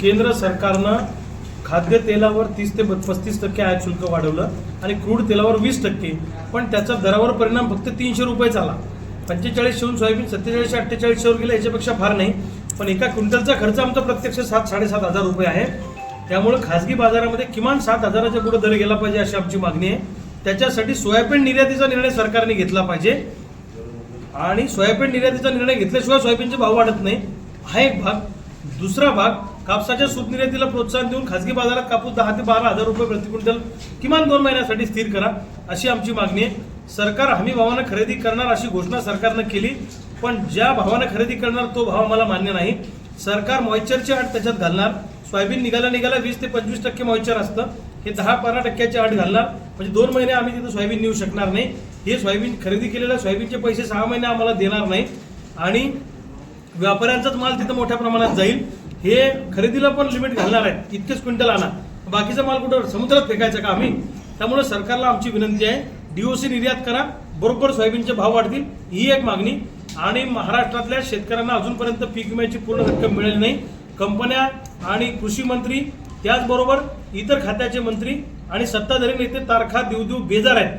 केंद्र सरकारनं खाद्यतेलावर तीस ते पस्तीस टक्के आयात शुल्क वाढवलं आणि क्रूड तेलावर वीस टक्के. पण त्याचा दरावर परिणाम फक्त तीनशे रुपये झाला पंचेचाळीसशेहून सोयाबीन सत्तेचाळीसशे अठ्ठेचाळीसशेवर गेलं याच्यापेक्षा फार नाही. पण एका क्विंटलचा खर्च आमचा प्रत्यक्ष सात साडेसात हजार रुपये आहे. त्यामुळे खासगी बाजारामध्ये किमान सात हजाराच्या पुढे दर गेला पाहिजे अशी आमची मागणी आहे. त्याच्यासाठी सोयाबीन निर्यातीचा निर्णय सरकारने घेतला पाहिजे. आणि सोयाबीन निर्यातीचा निर्णय घेतल्याशिवाय सोयाबीनचे भाव वाढत नाही. हा एक भाग. दुसरा भाग कापसाच्या सूतनिर्यातीला प्रोत्साहन देऊन खासगी बाजारात कापूस दहा ते बारा हजार रुपये प्रति क्विंटल किमान दोन महिन्यासाठी स्थिर करा अशी आमची मागणी आहे. सरकार हमी भावानं खरेदी करणार अशी घोषणा सरकारनं केली पण ज्या भावानं खरेदी करणार तो भाव आम्हाला मान्य नाही. सरकार मॉइचरची अट त्याच्यात घालणार सोयाबीन निघाला निघाला वीस ते पंचवीस टक्के मॉइचर असतं. हे दहा बारा टक्क्याची अट घालणार म्हणजे दोन महिने आम्ही तिथं सोयाबीन नेऊ शकणार नाही. हे सोयाबीन खरेदी केलेल्या सोयाबीनचे पैसे सहा महिने आम्हाला देणार नाही. आणि व्यापाऱ्यांचाच माल तिथं मोठ्या प्रमाणात जाईल. हे खरेदीला पण लिमिट घालणार आहेत. इतकेच क्विंटल आणा. बाकीचा माल कुठं? समुद्रात फेकायचा का आम्ही? त्यामुळे सरकारला आमची विनंती आहे. डीओसी निर्यात करा. बरोबर सोयाबीनचे भाव वाढतील. ही एक मागणी. आणि महाराष्ट्रातल्या शेतकऱ्यांना अजूनपर्यंत पीक विम्याची पूर्ण रक्कम मिळाली नाही. कंपन्या आणि कृषी मंत्री त्याचबरोबर इतर खात्याचे मंत्री आणि सत्ताधारी नेते तारखा देऊ देऊ बेजार आहेत.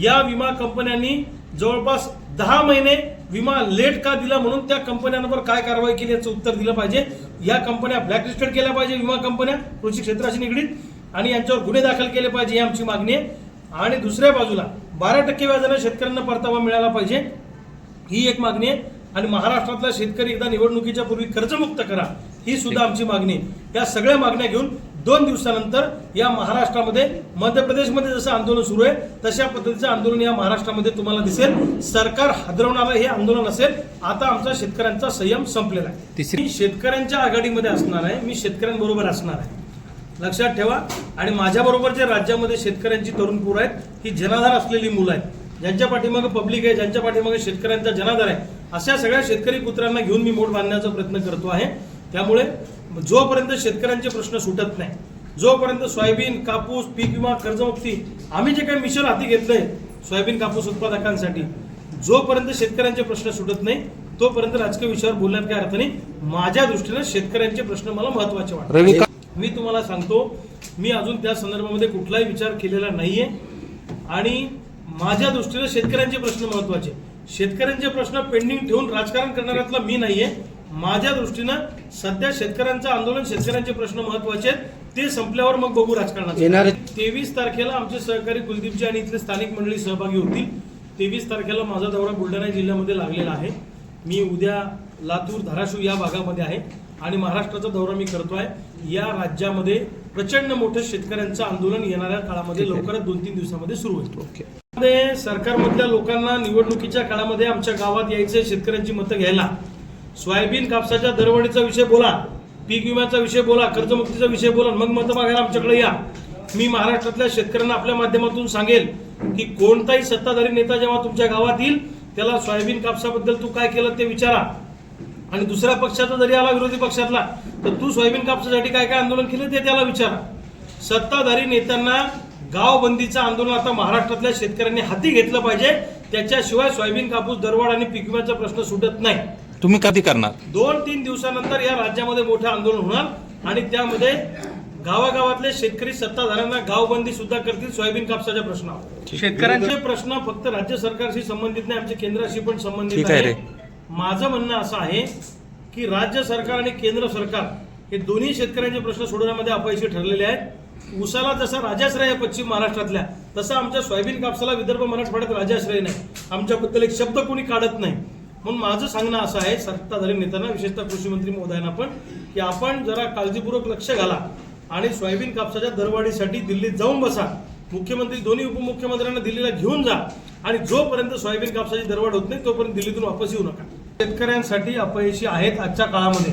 या विमा कंपन्यांनी जवळपास दहा महिने विमा लेट का दिला म्हणून त्या कंपन्यांवर काय कारवाई केली याचं उत्तर दिलं पाहिजे. या कंपन्या ब्लॅकलिस्टेड केल्या पाहिजे विमा कंपन्या कृषी क्षेत्राशी निगडीत आणि यांच्यावर गुन्हे दाखल केले पाहिजे ही आमची मागणी आहे. आणि दुसऱ्या बाजूला बारा टक्के व्याजाने शेतकऱ्यांना परतावा मिळाला पाहिजे ही एक मागणी आहे. आणि महाराष्ट्रातला शेतकरी एकदा निवडणुकीच्या पूर्वी कर्जमुक्त करा ही सुद्धा आमची मागणी या सगळ्या मागण्या घेऊन दोन दिवसानंतर या महाराष्ट्रामध्ये मध्य प्रदेशमध्ये जसं आंदोलन सुरू आहे तशा पद्धतीचं आंदोलन या महाराष्ट्रामध्ये तुम्हाला दिसेल. सरकार हादरवणारं हे आंदोलन असेल. आता आमचा शेतकऱ्यांचा संयम संपलेला आहे. तिसरी- मी शेतकऱ्यांच्या आघाडीमध्ये असणार आहे. मी शेतकऱ्यांबरोबर असणार आहे. लक्षात ठेवा. आणि माझ्याबरोबर जे राज्यामध्ये शेतकऱ्यांची तरुण पोरं आहेत ही जनाधार असलेली मुलं आहेत. ज्यांच्या पाठीमागे पब्लिक आहे ज्यांच्या पाठीमागे शेतकऱ्यांचा जनाधार आहे अशा सगळ्या शेतकरी पुत्रांना घेऊन मी मोठ बांधण्याचा प्रयत्न करतो आहे. त्यामुळे जोपर्यंत शेतकऱ्यांचे प्रश्न सुटत नाही जोपर्यंत सोयाबीन कापूस पीक विमा कर्जमुक्ती आम्ही जे काही मिशन हाती घेतलंय सोयाबीन कापूस उत्पादकांसाठी जोपर्यंत शेतकऱ्यांचे प्रश्न सुटत नाही तोपर्यंत राजकीय विषयावर बोलण्यात काही अर्थ नाही. माझ्या दृष्टीने शेतकऱ्यांचे प्रश्न मला महत्त्वाचे वाटतात. मी तुम्हाला सांगतो मी अजून त्या संदर्भामध्ये कुठलाही विचार केलेला नाहीये. आणि माझ्या दृष्टीने शेतकऱ्यांचे प्रश्न महत्त्वाचे शेतकऱ्यांचे प्रश्न पेंडिंग ठेवून राजकारण करणाऱ्यातला मी नाहीये. माझ्या दृष्टीनं सध्या शेतकऱ्यांचं आंदोलन शेतकऱ्यांचे प्रश्न महत्त्वाचे आहेत. ते संपल्यावर मग बघू राजकारणात येणारे- तेवीस तारखेला आमचे सहकारी कुलदीपजी आणि इथले स्थानिक मंडळी सहभागी होतील. तेवीस तारखेला माझा दौरा बुलढाणा जिल्ह्यामध्ये लागलेला आहे. मी उद्या लातूर धाराशिव या भागामध्ये आहे आणि महाराष्ट्राचा दौरा मी करतो आहे या राज्यामध्ये प्रचंड मोठं शेतकऱ्यांचं आंदोलन येणाऱ्या काळामध्ये. लवकरच दोन तीन दिवसामध्ये सुरू होईल. सरकारमधल्या लोकांना निवडणुकीच्या काळामध्ये आमच्या गावात यायचे शेतकऱ्यांची मतं घ्यायला. सोयाबीन कापसाच्या दरवाढीचा विषय बोला पीक विम्याचा विषय बोला कर्जमुक्तीचा विषय बोला मग मतं मागायला आमच्याकडे या. मी महाराष्ट्रातल्या शेतकऱ्यांना आपल्या माध्यमातून सांगेल की कोणताही सत्ताधारी नेता जेव्हा तुमच्या गावात येईल त्याला सोयाबीन कापसाबद्दल तू काय केलं ते विचारा. आणि दुसऱ्या पक्षाचा जरी आला विरोधी पक्षातला तर तू सोयाबीन कापसासाठी काय काय आंदोलन केलं ते त्याला विचारा. सत्ताधारी नेत्यांना गावबंदीचं आंदोलन आता महाराष्ट्रातल्या शेतकऱ्यांनी हाती घेतलं पाहिजे त्याच्याशिवाय सोयाबीन कापूस दरवाढ आणि पीक विम्याचा प्रश्न सुटत नाही. तुम्ही कधी करणार? दोन तीन दिवसानंतर या राज्यामध्ये मोठं आंदोलन होणार आणि त्यामध्ये गावागावातले शेतकरी सत्ताधाऱ्यांना गावबंदी सुद्धा करतील सोयाबीन कापसाच्या प्रश्नावर. शेतकऱ्यांचे प्रश्न फक्त राज्य सरकारशी संबंधित नाही आमच्या केंद्राशी पण संबंधित आहे. माझं म्हणणं असं आहे की राज्य सरकार आणि केंद्र सरकार हे दोन्ही शेतकऱ्यांचे प्रश्न सोडवण्यामध्ये अपयशी ठरलेले आहेत. उसाला जसा राजाश्रय आहे पश्चिम महाराष्ट्रातल्या तसा आमच्या सोयाबीन कापसाला विदर्भ मराठवाड्यात राजाश्रय नाही. आमच्याबद्दल एक शब्द कोणी काढत नाही. म्हणून माझं सांगणं असं आहे सत्ताधारी नेत्यांना विशेषतः कृषी मंत्री महोदयांना पण की आपण जरा काळजीपूर्वक लक्ष घाला आणि सोयाबीन कापसाच्या दरवाढीसाठी दिल्लीत जाऊन बसा. मुख्यमंत्री दोन्ही उपमुख्यमंत्र्यांना दिल्लीला घेऊन जा आणि जोपर्यंत सोयाबीन कापसाची दरवाढ होत नाही तोपर्यंत दिल्लीतून वापस येऊ नका. शेतकऱ्यांसाठी अपयशी आहेत आजच्या काळामध्ये.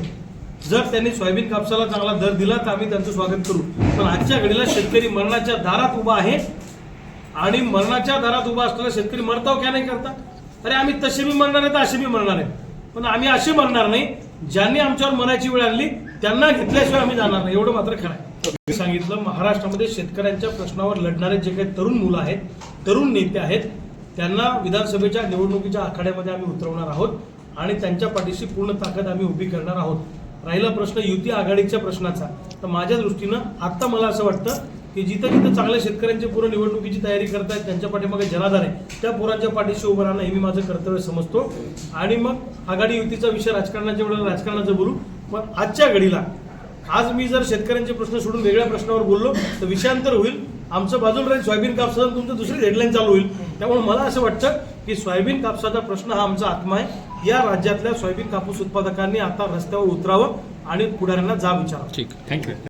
जर त्यांनी सोयाबीन कापसाला चांगला दर दिला तर आम्ही त्यांचं स्वागत करू. पण आजच्या घडीला शेतकरी मरणाच्या दारात उभा आहे आणि मरणाच्या दारात उभा असलेला शेतकरी मरताव क्या नाही करता? अरे आम्ही तसे बी म्हणणार आहे तर असे बी म्हणणार आहे पण आम्ही असे म्हणणार नाही ज्यांनी आमच्यावर मनाची वेळ आणली त्यांना घेतल्याशिवाय आम्ही जाणार नाही. एवढं मात्र खरं आहे. मी सांगितलं महाराष्ट्रामध्ये शेतकऱ्यांच्या प्रश्नावर लढणारे जे काही तरुण मुलं आहेत तरुण नेते आहेत त्यांना विधानसभेच्या निवडणुकीच्या आखाड्यामध्ये आम्ही उतरवणार आहोत आणि त्यांच्या पाठीशी पूर्ण ताकद आम्ही उभी करणार आहोत. राहिला प्रश्न युती आघाडीच्या प्रश्नाचा. तर माझ्या दृष्टीनं आत्ता मला असं वाटतं की जिथं जिथं चांगल्या शेतकऱ्यांची पूर्ण निवडणुकीची तयारी करतायत त्यांच्या पाठीमागे जनाधार आहे त्या पोरांच्या पाठीशी उभं राहणं हे मी माझं कर्तव्य समजतो. आणि मग आघाडी युतीचा विषय राजकारणाच्या वेळेला राजकारणाचं बोलू. पण आजच्या घडीला आज मी जर शेतकऱ्यांचे प्रश्न सोडून वेगळ्या प्रश्नावर बोललो तर विषयांतर होईल. आमचं बाजूला राहील सोयाबीन कापसाचा तुमचं दुसरी हेडलाईन चालू होईल. त्यामुळे मला असं वाटतं की सोयाबीन कापसाचा प्रश्न हा आमचा आत्मा आहे. या राज्यातल्या सोयाबीन कापूस उत्पादकांनी आता रस्त्यावर उतरावं आणि पुढाऱ्यांना जा विचारावं. ठीक. थँक्यू